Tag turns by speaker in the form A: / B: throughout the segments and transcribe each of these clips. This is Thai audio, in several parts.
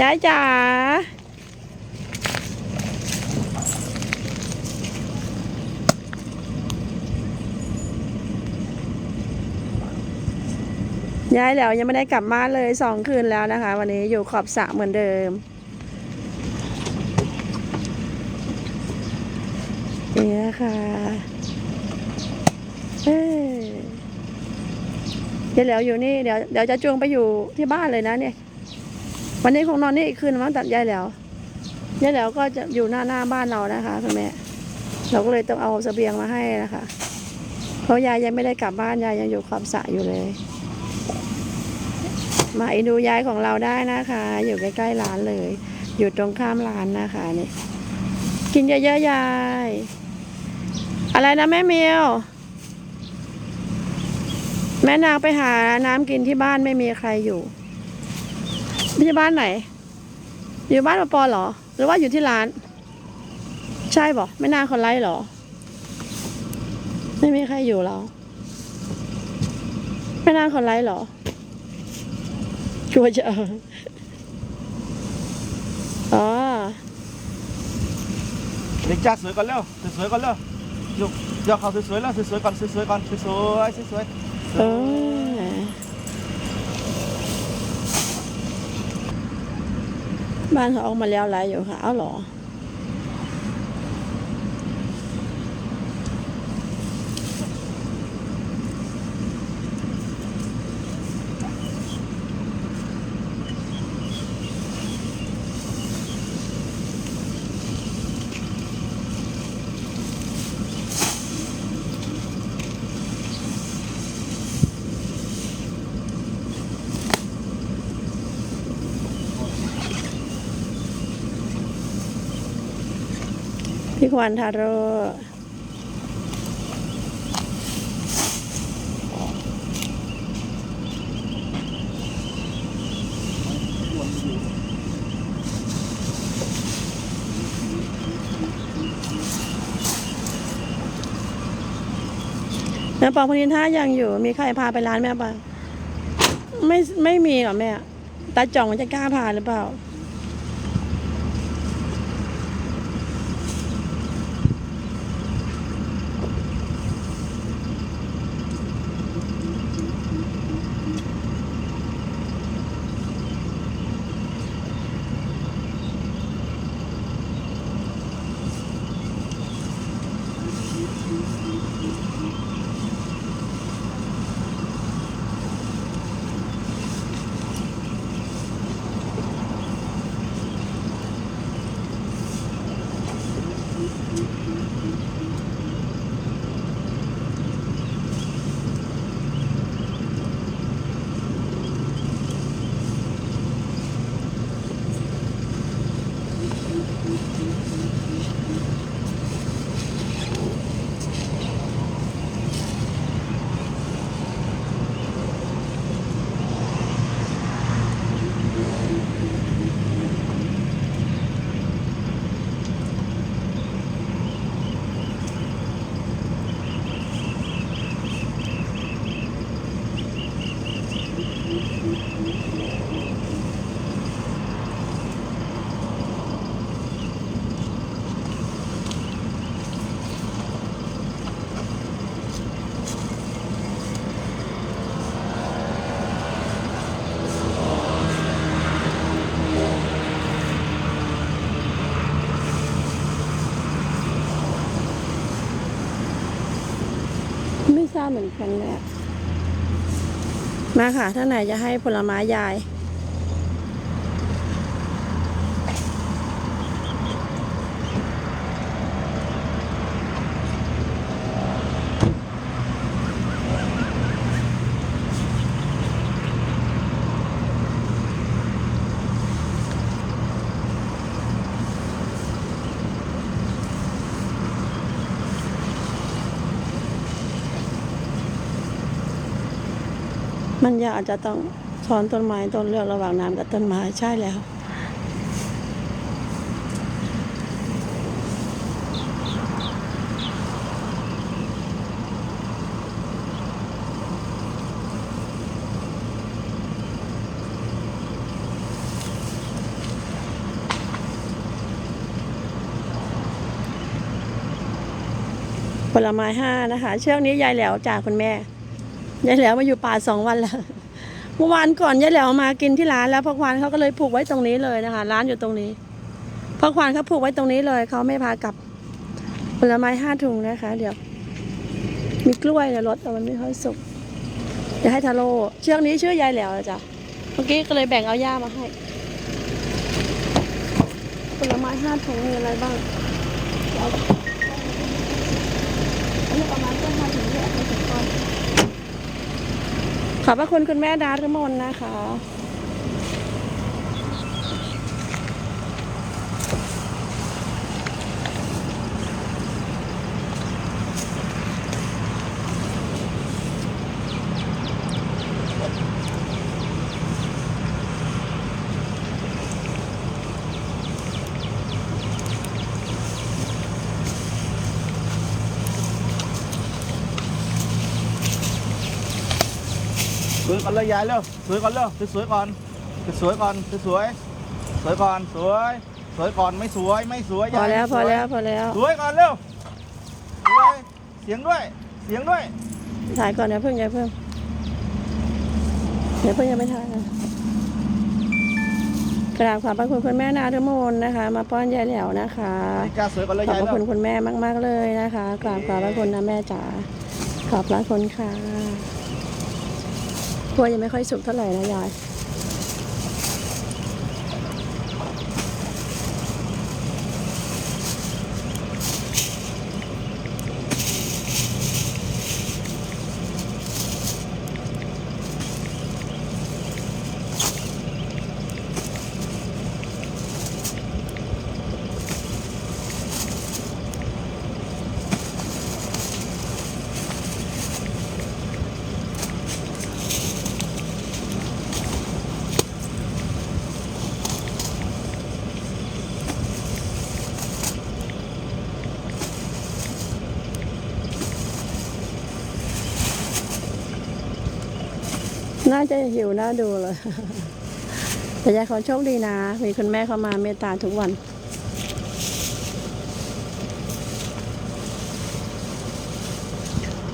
A: ยายจ๋ายายแล้วยังไม่ได้กลับบ้านเลยสองคืนแล้วนะคะ วันนี้อยู่ขอบสระเหมือนเดิมนี่นะคะเอ้ ยยายแล้วอยู่นี่เดี๋ยวเดี๋ยวจะจวงไปอยู่ที่บ้านเลยนะเนี่ย วันนี้คงนอนนี่อีกคืนมั้งตัดยายแล้วยายแล้วก็จะอยู่หน้าหน้าบ้านเรานะคะคุณแม่เราก็เลยต้องเอาเสบียงมาให้นะคะ เพราะยายยังไม่ได้กลับบ้านยายยังอยู่ขอบสระอยู่เลย มาอ็นดูยายของเราได้นะคะ อยู่ใกล้ๆร้านเลย อยู่ตรงข้ามร้านนะคะนี่กินเยอะๆยาย อะไรนะแม่เมียว แม่นางไปหาน้ำกินที่บ้านไม่มีใครอยู่ที่บ้านไหน อยู่บ้านปอปอเหรอ หรือว่าอยู่ที่ร้าน ใช่บอกแม่นางคนไร้เหรอ ไม่มีใครอยู่แล้วแม่นางคนไร้เหรอกลัวจะอ๋อ
B: เด็กจ้าสวยก่อนเร็วสวยก่อนเร็วยกยกเขาสวยๆแล้วสวยๆก่อนสวยๆก่อนสวยๆสวยๆ
A: เออบ้านเขาออกมาแล้วหลายอยู่ค่ะ เอาหรอ ควันทาโร่แม่ปองพนินท่ายังอยู่ มีใครพาไปร้านแม่ปะไม่ไม่มีหรอแม่ตาจ่องจะกล้าพาหรือเปล่า เหมือนกันเลยมาค่ะท่านไหนจะให้ผลไม้ยาย มันยากอาจจะต้องถอนต้นไม้ต้นเลือกระหว่างน้ำกับต้นไม้ใช่แล้วผลไม้ห้านะคะ เชือกนี้ยายแล้วจากคุณแม่ ยายแหลวมาอยู่ป่าสองวันแล้วเมื่อวานก่อนยายแหลวมากินที่ร้านแล้วพักวานเขาก็เลยผูกไว้ตรงนี้เลยนะคะ ร้านอยู่ตรงนี้พักวานเขาผูกไว้ตรงนี้เลยเขาไม่พากลับผลไม้ห้าถุงนะคะ เดี๋ยว มีกล้วยในรถแต่มันไม่ค่อยสุกเดี๋ยวให้ทาโร่เชือกนี้ชื่อยายแหลวจ๊ะเมื่อกี้ก็เลยแบ่งเอาย่ามาให้ผลไม้ห้าถุงมีอะไรบ้างเอาอันนี้ประมาณก็ห้าถุงเนี่ยไม่ถึงก้อน ขอบพระคุณคุณแม่ดารุมนนะคะ
B: ก่อนเลยยายเร็วสวยก่อนเร็วสวยๆก่อนสวยๆก่อนสวยๆสวยก่อนสวย สวยก่อนไม่สวยไม่สวย
A: พอยา
B: ย
A: แล้วพอ
B: สย
A: แล้วพอแล้ว
B: สวยก่อนเร็วสวยเสียงด้วย เสียงด้วย
A: ถ่ายก่อนอย่าเพิ่งอย่าเพิ่งอย่าเพิ่งยังไม่ถ่ายนะกราบขอบพระคุณคุณแม่นาทุมนนะคะ มาป้อนยายแหลวนะคะ
B: จ้าสวยก่อนเลย
A: ขอบ
B: ยาย
A: พระ
B: เร็
A: คุณ
B: ว
A: คุณแม่มาก ๆเลยนะคะกราบขอบพระคุณนะแม่จ๋าขอบพระคุณค่ะ พวยยังไม่ค่อยสุกเท่าไหร่นะยาย น่าจะหิวน่าดูเลย แต่ยายขอโชคดีนะ มีคุณแม่เข้ามาเมตตาทุกวัน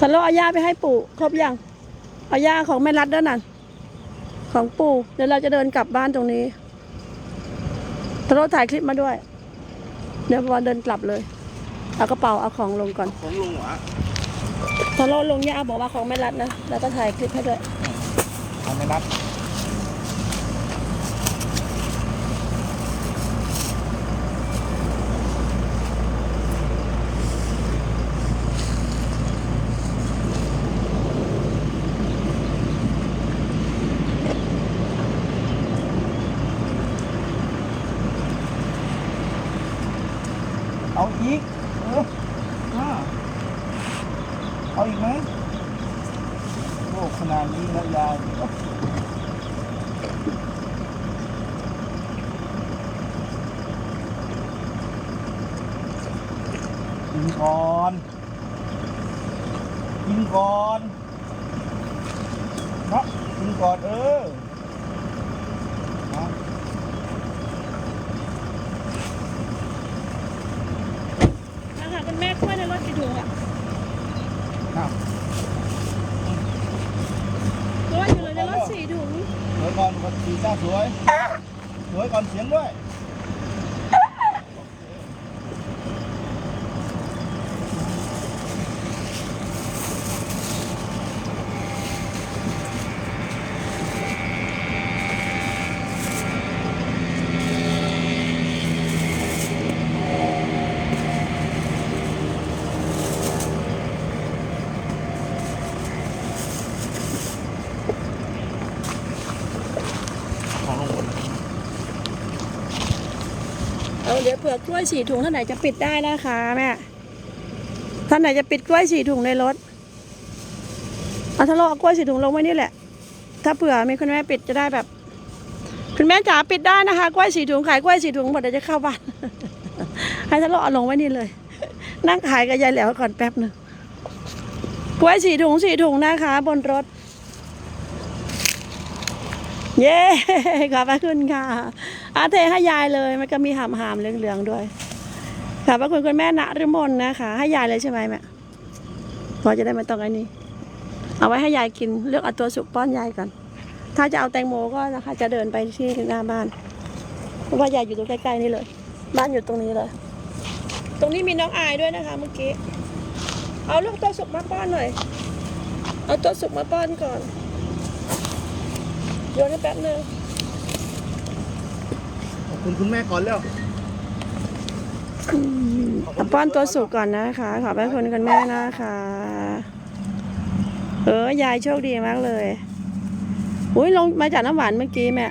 A: ทะเลาะเอาย่าไปให้ปู่ครบยัง เอาย่าของแม่รัดด้วยนั่น ของปู่ เดี๋ยวเราจะเดินกลับบ้านตรงนี้ทะเลาะถ่ายคลิปมาด้วย เดี๋ยวพอเดินกลับเลย เอากระเป๋าเอาของลงก่อน
B: ของลุงเหรอ
A: ทะเลาะลงย่าบอกว่าของแม่รัดนะ แล้วก็ถ่ายคลิปให้ด้วย
B: เอาไม่รับ เอาอีกเอออ่าเอาอีกไหมโอ้ขนาดนี้นะยายกินก่อน กินก่อนเนาะกินก่อนเออนะ
A: นะคะคุณแม่กล้วยในรถกี่ถุงอะ
B: อ้าว
A: กล้วยอยู่เลยในรถสี่ถุง
B: สวยก่อนก่อนสีจ้าสวย สวยก่อนเสียงด้วย ของลงหมดเลย
A: เผื่อกล้วยสี่ถุงท่านไหนจะปิดได้นะคะแม่ท่านไหนจะปิดกล้วยสี่ถุงในรถเอาถ้าเราเอากล้วยสี่ถุงลงไว้นี่แหละ ถ้าเผื่อมีคุณแม่ปิดจะได้แบบ คุณแม่จ๋าปิดได้นะคะกล้วยสี่ถุงขายกล้วยสี่ถุงหมดเดี๋ยวจะเข้าบ้านให้ท่านเราเอาลงไว้นี่เลย นั่งขายกับยายแหลวก่อนแป๊บหนึ่งกล้วยสี่ถุงสี่ถุงนะคะ บนรถ เย้ขอบพระคุณค่ะ อาเทให้ยายเลย มันก็มีหามหามๆเหลืองๆด้วยขอบพระคุณคุณแม่ณฤมลนะคะ ให้ยายเลยใช่ไหมแม่พอจะได้ไม่ต้องไอ้นี่เอาไว้ให้ยายกินเลือกเอาตัวสุกป้อนยายก่อนถ้าจะเอาแตงโมก็นะคะ จะเดินไปที่หน้าบ้านเพราะว่ายายอยู่ตรงใกล้ๆนี่เลย บ้านอยู่ตรงนี้เลย ตรงนี้มีน้องอายด้วยนะคะ เมื่อกี้เอาลูกตัวสุกมาป้อนหน่อยเอาตัวสุกมาป้อนก่อนโยนให้แป๊บนึง
B: คุณคุณแม่ก่อนแล้ว
A: เอาป้อนตัวสุกก่อนนะคะ ขอบพระคุณคุณแม่นะคะ เออยายโชคดีมากเลย อุ้ยลงมาจากน้ำหวานเมื่อกี้แม่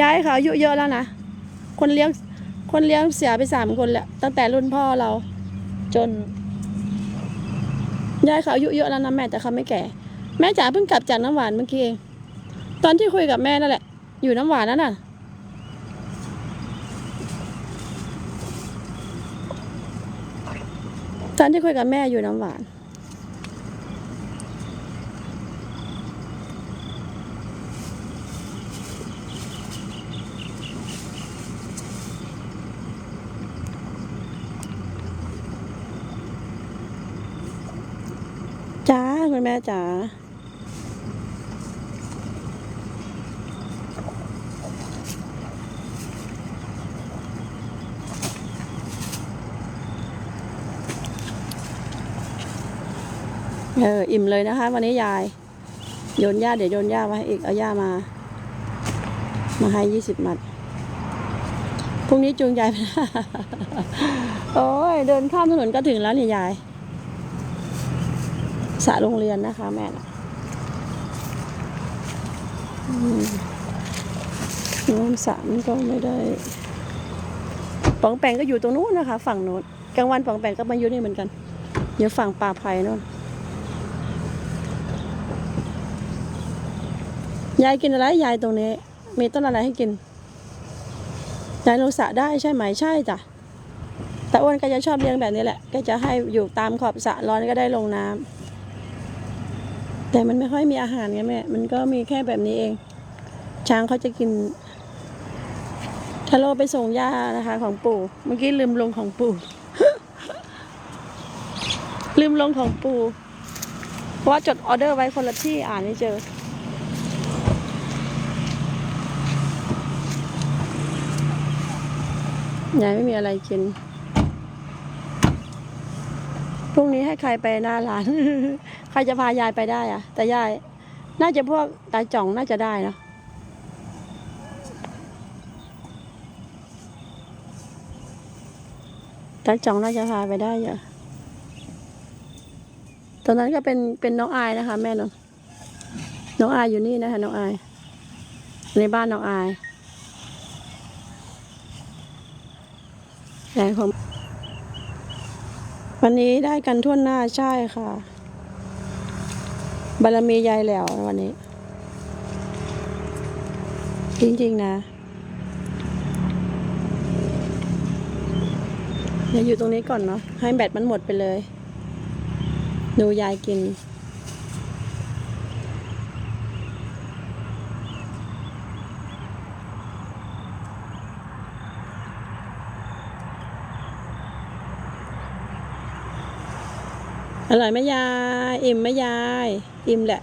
A: ยายเขาอายุเยอะแล้วนะ คนเลี้ยง คนเลี้ยงเสียไปสามคนแล้วตั้งแต่รุ่นพ่อเรา จน ยายเขาอายุเยอะแล้วนะแม่แต่เขาไม่แก่ แม่จ๋าเพิ่งกลับจากน้ำหวานเมื่อกี้เอง ตอนที่คุยกับแม่นั่นแหละ อยู่น้ำหวานนั่นน่ะ ฉันที่คุยกับแม่อยู่น้ำหวาน จ้า คุณแม่จ๋า เอออิ่มเลยนะคะ วันนี้ยายโยนหญ้าเดี๋ยวโยนหญ้ามาให้อีกเอาหญ้ามา มาให้ยี่สิบมัดพรุ่งนี้จูงยายไปโอ้ยเดินข้ามถนนก็ถึงแล้วนี่ยายสระโรงเรียนนะคะ แม่นะน้ำสระมันก็ไม่ได้ปองแปงก็อยู่ตรงนู้นนะคะ ฝั่งโน้นกลางวันปองแปงก็มาอยู่นี่เหมือนกันอยู่ฝั่งป่าไผ่โน่น ยายกินอะไรยายตรงนี้ มีต้นอะไรให้กินยายลงสระได้ใช่ไหมใช่จ้ะแต่อ้วนก็จะชอบเลี้ยงแบบนี้แหละ ก็จะให้อยู่ตามขอบสระร้อนก็ได้ลงน้ำแต่มันไม่ค่อยมีอาหารไงแม่ มันก็มีแค่แบบนี้เอง ช้างเขาจะกินทะโลไปส่งย่านะคะ ของปู่ เมื่อกี้ลืมลงของปู่ ลืมลงของปู่ เพราะว่าจดออเดอร์ไว้คนละที่อ่านไม่เจอ ยายไม่มีอะไรกิน พรุ่งนี้ให้ใครไปหน้าร้าน ใครจะพายายไปได้อะแต่ยาย น่าจะพวกตาจ่องน่าจะได้เนะตาจ่องน่าจะพาไปได้เยอะตอนนั้นก็เป็นเป็นน้องอายนะคะ แม่นนน้องอายอยู่นี่นะคะน้องอาย ในบ้านน้องอาย ยายของวันนี้ได้กันทั่วหน้าใช่ค่ะ บารมียายแหล้ววันนี้ จริงๆนะเดี๋ยวอยู่ตรงนี้ก่อนเนาะให้แบตมันหมดไปเลย ดูยายกิน อร่อยไหมยาย อิ่มไหมยาย อิ่มแหละ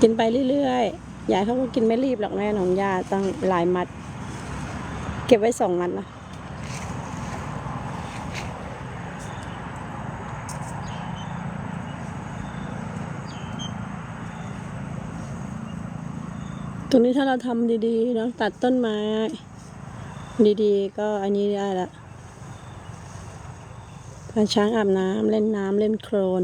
A: กินไปเรื่อยๆ ยายเขาก็กินไม่รีบหรอกแม่ของยาตั้งหลายมัด เก็บไว้สองมัดนะตรงนี้ถ้าเราทำดีๆเนาะตัดต้นไม้ ดีๆ ก็อันนี้ได้ละ พาช้างอาบน้ำเล่นน้ำเล่นโคลน